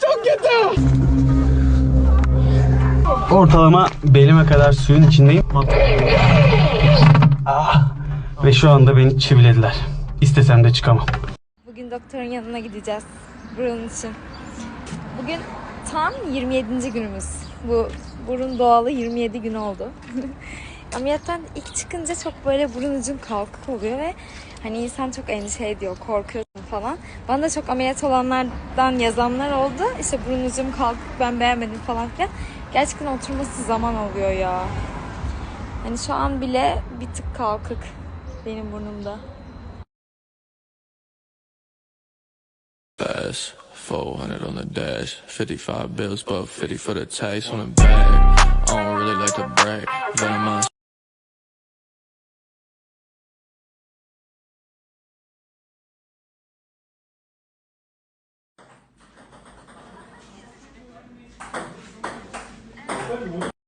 Çok kötü. Ortalama belime kadar suyun içindeyim. Ah. Ve şu anda beni çivilediler. İstesem de çıkamam. Bugün doktorun yanına gideceğiz. Burun için. Bugün tam 27. günümüz. Bu burun doğalı 27 gün oldu. Ameliyattan ilk çıkınca çok böyle burun ucum kalkık oluyor ve hani insan çok endişe ediyor, korkuyorsun falan. Bana da çok ameliyat olanlardan yazanlar oldu. İşte burun ucum kalkık ben beğenmedim falan filan. Gerçekten oturması zaman alıyor ya. Hani şu an bile bir tık kalkık benim burnumda. Fast, 400 on the dash, 55 bills, but 50 for the taste on the bag. I don't really like to brag, venomous. foi muito.